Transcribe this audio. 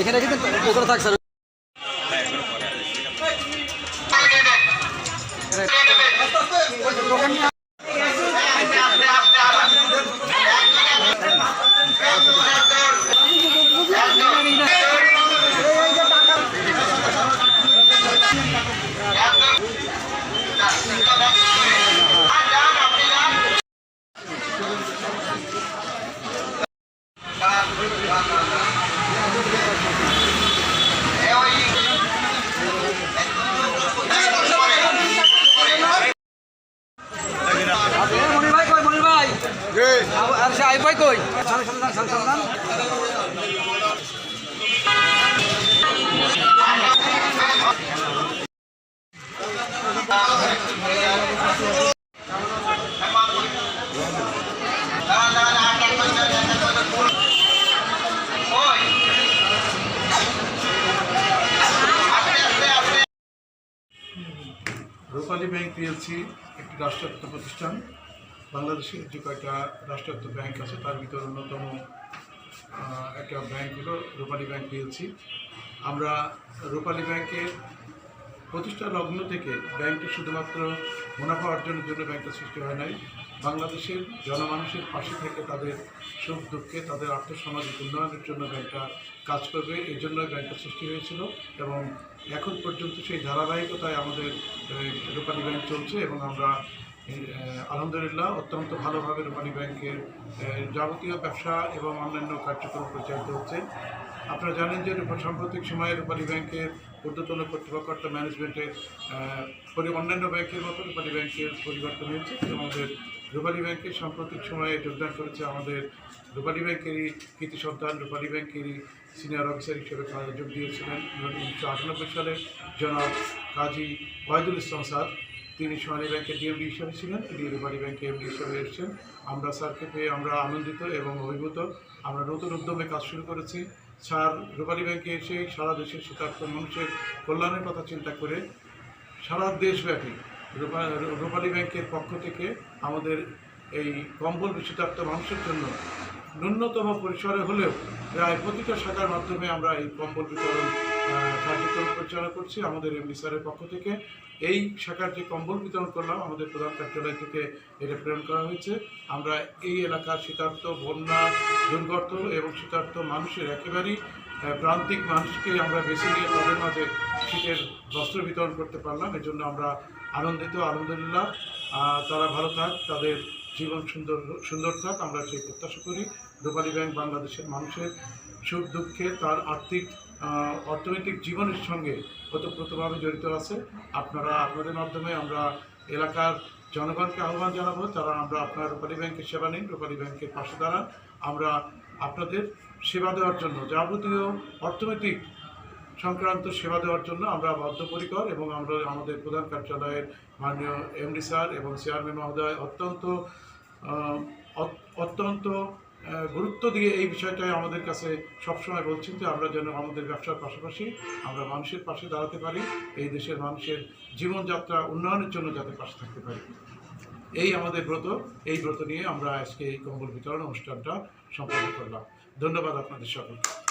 এখানে কিন্তু ওখানে থাক স্যার রূপালী ব্যাংক পিএলসি একটি রাষ্ট্রায়ত্ত প্রতিষ্ঠান। বাংলাদেশের যে কয়টা রাষ্ট্রায়ত্ত ব্যাংক আছে, তার ভিতরে অন্যতম একটা ব্যাংক হলো রূপালী ব্যাংক পিএলসি। আমরা রূপালী ব্যাংকের প্রতিষ্ঠা লগ্ন থেকে ব্যাংকটি শুধুমাত্র মুনাফা অর্জনের জন্য ব্যাংকটা সৃষ্টি হয় নাই। বাংলাদেশের জনমানুষের পাশে থেকে তাদের সুখ দুঃখে, তাদের আর্থসামাজিক উন্নয়নের জন্য ব্যাংকটা কাজ করবে এই জন্য ব্যাংকটা সৃষ্টি হয়েছিল এবং এখন পর্যন্ত সেই ধারাবাহিকতায় আমাদের রূপালী ব্যাংক চলছে এবং আমরা আলহামদুলিল্লাহ, অত্যন্ত ভালোভাবে রূপালী ব্যাংকের যাবতীয় ব্যবসা এবং অন্যান্য কার্যক্রম পরিচালিত হচ্ছে। আপনারা জানেন যে সাম্প্রতিক সময়ে রূপালী ব্যাংকের ঊর্ধ্বতন কর্তৃপক্ষ ম্যানেজমেন্টের অন্যান্য ব্যাংকের মতো রূপালী ব্যাংকের পরিবর্তন হয়েছে। আমাদের রূপালী ব্যাংকের সাম্প্রতিক সময়ে যোগদান করেছে আমাদের রূপালী ব্যাংকেরই কৃতি সন্তান, রূপালী ব্যাংকেরই সিনিয়র অফিসার হিসেবে যোগ দিয়েছিলেন। উনিশশো আটানব্বই সালে জনাব কাজী ওয়াহিদুল ইসলাম স্যার। তিনি সোনালী ব্যাংকের ডিএমডি হিসেবে ছিলেন, তিনি রূপালী ব্যাংকে এমডি হিসেবে এসেছেন। আমরা স্যারকে পেয়ে আমরা আনন্দিত এবং অভিভূত। আমরা নতুন উদ্যমে কাজ শুরু করেছি। স্যার রূপালী ব্যাংকে এসে সারা দেশের শীতার্থ মানুষের কল্যাণের কথা চিন্তা করে সারা দেশব্যাপী রূপা- রূপালী ব্যাংকের পক্ষ থেকে আমাদের এই কম্বল শীতার্থ মানুষের জন্য ন্যূনতম পরিসরে হলেও প্রায় প্রতিটা শাখার মাধ্যমে আমরা এই কম্বল বিতরণ কার্যক্রম পরিচালনা করছি আমাদের এমডি স্যারের পক্ষ থেকে। এই শাখার যে কম্বল বিতরণ করলাম, আমাদের প্রধান কার্যালয় থেকে এটা প্রেরণ করা হয়েছে। আমরা এই এলাকার শীতার্থ, বন্যা দুর্গত এবং শীতার্থ মানুষের একেবারেই প্রান্তিক মানুষকে আমরা বেছে নিয়ে তাদের মাঝে শীতের বস্ত্র বিতরণ করতে পারলাম। এজন্য আমরা আনন্দিত, আলহামদুলিল্লাহ। তারা ভালো থাক, তাদের জীবন সুন্দর সুন্দর থাক। আমরা সেই প্রত্যাশা করি। রূপালী ব্যাংক বাংলাদেশের মানুষের সুখ, দুঃখে তার আর্থিক অর্থনৈতিক জীবনের সঙ্গে ওতপ্রোতভাবে জড়িত আছে। আপনারা আপনাদের মাধ্যমে আমরা এলাকার জনগণকে আহ্বান জানাব, তারা আমরা আপনার রূপালী ব্যাংকের সেবা নিন, রূপালী ব্যাংকের পাশে দাঁড়ান। আমরা আপনাদের সেবা দেওয়ার জন্য যাবতীয় অর্থনৈতিক সংক্রান্ত সেবা দেওয়ার জন্য আমরা বদ্ধপরিকর এবং আমরা আমাদের প্রধান কার্যালয়ের মাননীয় এমডি স্যার এবং চেয়ারম্যান মহোদয় অত্যন্ত অত- অত্যন্ত গুরুত্ব দিয়ে এই বিষয়টাই আমাদের কাছে সবসময় বলছেন যে আমরা যেন আমাদের ব্যবসার পাশাপাশি আমরা মানুষের পাশে দাঁড়াতে পারি, এই দেশের মানুষের জীবনযাত্রা উন্নয়নের জন্য যাতে পাশে থাকতে পারি। এই আমাদের ব্রত, এই ব্রত নিয়ে আমরা আজকে এই কম্বল বিতরণ অনুষ্ঠানটা সম্পন্ন করলাম। ধন্যবাদ আপনাদের সকলকে।